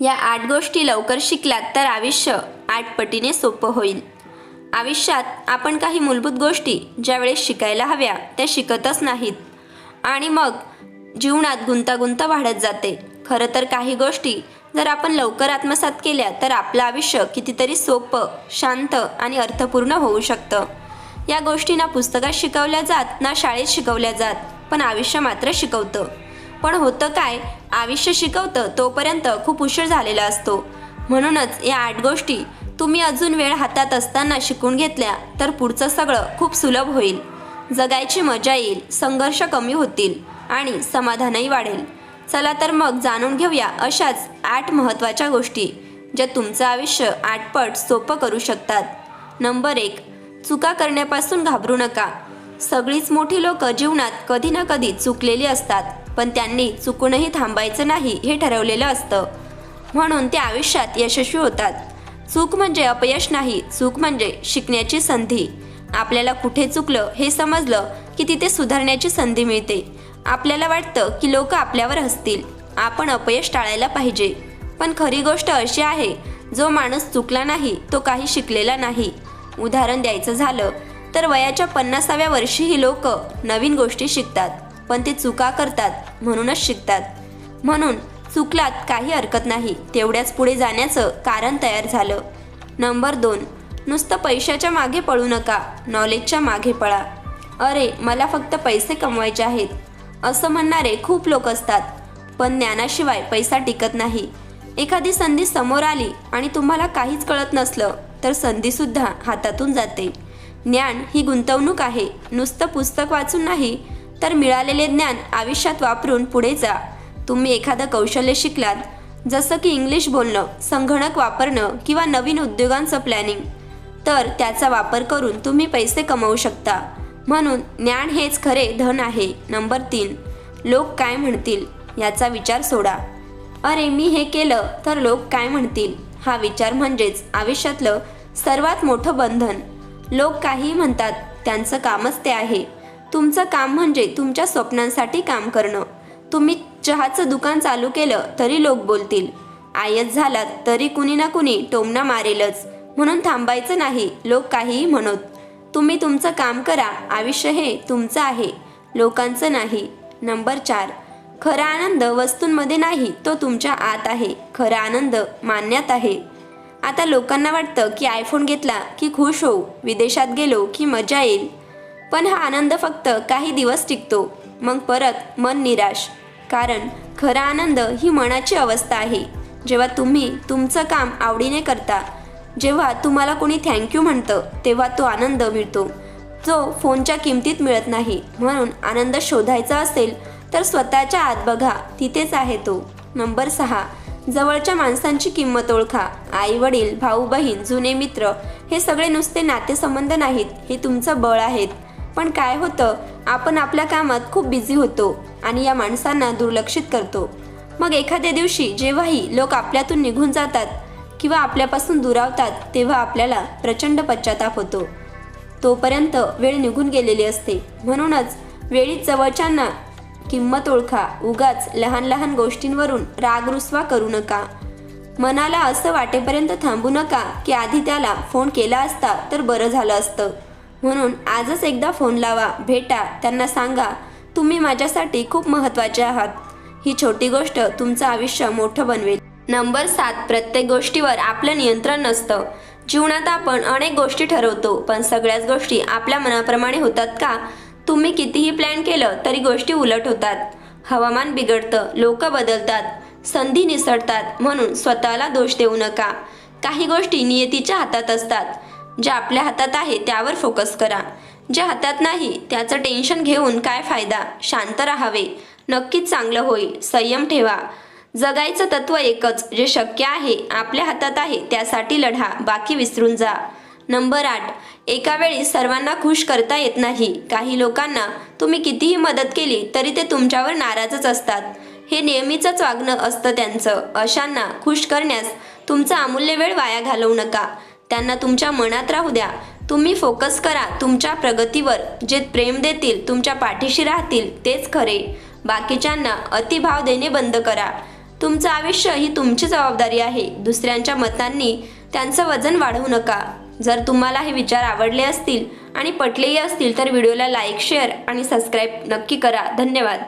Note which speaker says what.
Speaker 1: या आठ गोष्टी लवकर शिकलात तर आयुष्य आठ पटीने सोपं होईल. आयुष्यात आपण काही मूलभूत गोष्टी ज्यावेळेस शिकायला हव्या त्या शिकतच नाहीत. आणि मग जीवनात गुंतागुंत वाढत जाते. खरं तर काही गोष्टी जर आपण लवकर आत्मसात केल्या तर आपलं आयुष्य कितीतरी सोपं शांत आणि अर्थपूर्ण होऊ शकतं. या गोष्टी ना पुस्तकात शिकवल्या जात ना शाळेत शिकवल्या जात पण आयुष्य मात्र शिकवतं. पण होतं काय? आयुष्य शिकवतं तोपर्यंत खूप उशीर झालेला असतो. म्हणूनच या आठ गोष्टी तुम्ही अजून वेळ हातात असताना शिकून घेतल्या तर पुढचं सगळं खूप सुलभ होईल. जगायची मजा येईल संघर्ष कमी होतील आणि समाधानही वाढेल. चला तर मग जाणून घेऊया अशाच आठ महत्त्वाच्या गोष्टी ज्या तुमचं आयुष्य आठपट सोपं करू शकतात. नंबर एक चुका करण्यापासून घाबरू नका. सगळीच मोठी लोक जीवनात कधी ना कधी चुकलेली असतात. पण त्यांनी चुकूनही थांबायचं नाही हे ठरवलेलं असतं. म्हणून ते आयुष्यात यशस्वी होतात. चूक म्हणजे अपयश नाही चूक म्हणजे शिकण्याची संधी. आपल्याला कुठे चुकलं हे समजलं की तिथे सुधारण्याची संधी मिळते. आपल्याला वाटतं की लोक आपल्यावर हसतील. आपण अपयश टाळायला पाहिजे. पण खरी गोष्ट अशी आहे जो माणूस चुकला नाही तो काही शिकलेला नाही. उदाहरण द्यायचं झालं तर वयाच्या पन्नासाव्या वर्षीही लोक नवीन गोष्टी शिकतात. पण ते चुका करतात म्हणूनच शिकतात. म्हणून चुकलात काही हरकत नाही तेवढ्याच पुढे जाण्याचं कारण तयार झालं. नंबर दोन नुसतं पैशाच्या मागे पळू नका नॉलेजच्या मागे पळा. अरे मला फक्त पैसे कमवायचे आहेत. असं म्हणणारे खूप लोक असतात पण ज्ञानाशिवाय पैसा टिकत नाही. एखादी संधी समोर आली आणि तुम्हाला काहीच कळत नसलं तर संधीसुद्धा हातातून जाते. ज्ञान ही गुंतवणूक आहे नुसतं पुस्तक वाचून नाही तर मिळालेले ज्ञान आयुष्यात वापरून पुढे जा. तुम्ही एखादं कौशल्य शिकलात जसं की इंग्लिश बोलणं संगणक वापरणं किंवा नवीन उद्योगांचं प्लॅनिंग तर त्याचा वापर करून तुम्ही पैसे कमवू शकता. म्हणून ज्ञान हेच खरे धन आहे. नंबर तीन लोक काय म्हणतील? याचा विचार सोडा. अरे मी हे केलं तर लोक काय म्हणतील? हा विचार म्हणजेच आयुष्यातलं सर्वात मोठं बंधन. लोक काही म्हणतात त्यांचं कामच ते आहे. तुमचं काम म्हणजे तुमच्या स्वप्नांसाठी काम करणं. तुम्ही चहाचं दुकान चालू केलं तरी लोक बोलतील. आयत झालात तरी कुणी ना कुणी टोमना मारेलच. म्हणून थांबायचं नाही लोक काहीही म्हणत. तुम्ही तुमचं काम करा आयुष्य हे तुमचं आहे. लोकांचं नाही. नंबर चार. खरा आनंद वस्तूंमध्ये नाही तो तुमच्या आत आहे. खरा आनंद मान्यात आहे. आता लोकांना वाटतं की आयफोन घेतला की खुश होऊ विदेशात गेलो की मजा येईल. पण हा आनंद फक्त काही दिवस टिकतो. मग परत मन निराश. कारण खरा आनंद ही मनाची अवस्था आहे. जेव्हा तुम्ही तुमचं काम आवडीने करता जेव्हा तुम्हाला कोणी थँक्यू म्हणतं तेव्हा तो आनंद मिळतो. जो फोनच्या किमतीत मिळत नाही म्हणून आनंद शोधायचा असेल तर स्वतःच्या आत बघा तिथेच आहे तो. नंबर सहा जवळच्या माणसांची किंमत ओळखा. आई वडील भाऊ बहीण जुने मित्र हे सगळे नुसते नातेसंबंध नाहीत हे तुमचं बळ आहेत. पण काय होतं आपण आपल्या कामात खूप बिझी होतो आणि या माणसांना दुर्लक्षित करतो. मग एखाद्या दिवशी जेव्हाही लोक आपल्यातून निघून जातात किंवा आपल्यापासून दुरावतात तेव्हा आपल्याला प्रचंड पश्चाताप होतो. तोपर्यंत वेळ निघून गेलेली असते. म्हणूनच वेळी जवळच्यांना किंमत ओळखा उगाच लहान लहान गोष्टींवरून राग रुसवा करू नका. मनाला असं वाटेपर्यंत थांबू नका की आधी त्याला फोन केला असता तर बरं झालं असतं. म्हणून आजच एकदा फोन लावा भेटा त्यांना सांगा तुम्ही माझ्यासाठी खूप महत्त्वाचे आहात. ही छोटी गोष्ट तुमचं आयुष्य मोठं बनवेल. नंबर सात प्रत्येक गोष्टीवर आपलं नियंत्रण नसतं. जीवनात आपण अनेक गोष्टी ठरवतो पण सगळ्याच गोष्टी आपल्या मनाप्रमाणे होतात का? तुम्ही कितीही प्लॅन केलं तरी गोष्टी उलट होतात. हवामान बिघडतं लोक बदलतात संधी निसटतात म्हणून स्वतःला दोष देऊ नका. काही गोष्टी नियतीच्या हातात असतात. ज्या आपल्या हातात आहे त्यावर फोकस करा. ज्या हातात नाही त्याचं टेन्शन घेऊन काय फायदा? शांत राहावे. नक्कीच चांगलं होईल. संयम ठेवा. जगायचं तत्व एकच. जे शक्य आहे आपल्या हातात आहे त्यासाठी लढा. बाकी विसरून जा. नंबर आठ. एका वेळी सर्वांना खुश करता येत नाही. काही लोकांना तुम्ही कितीही मदत केली तरी ते तुमच्यावर नाराजच असतात. हे नेहमीचंच वागणं असतं त्यांचं. अशांना खुश करण्यास तुमचा अमूल्य वेळ वाया घालवू नका. त्यांना तुमच्या मनात राहू द्या. तुम्ही फोकस करा तुमच्या प्रगतीवर. जे प्रेम देतील तुमच्या पाठीशी राहतील तेच खरे. बाकीच्यांना अतिभाव देणे बंद करा. तुमचं आयुष्य ही तुमची जबाबदारी आहे. दुसऱ्यांच्या मतांनी त्यांचं वजन वाढवू नका. जर तुम्हाला हे विचार आवडले असतील आणि पटलेही असतील तर व्हिडिओला लाईक शेअर आणि सबस्क्राईब नक्की करा. धन्यवाद.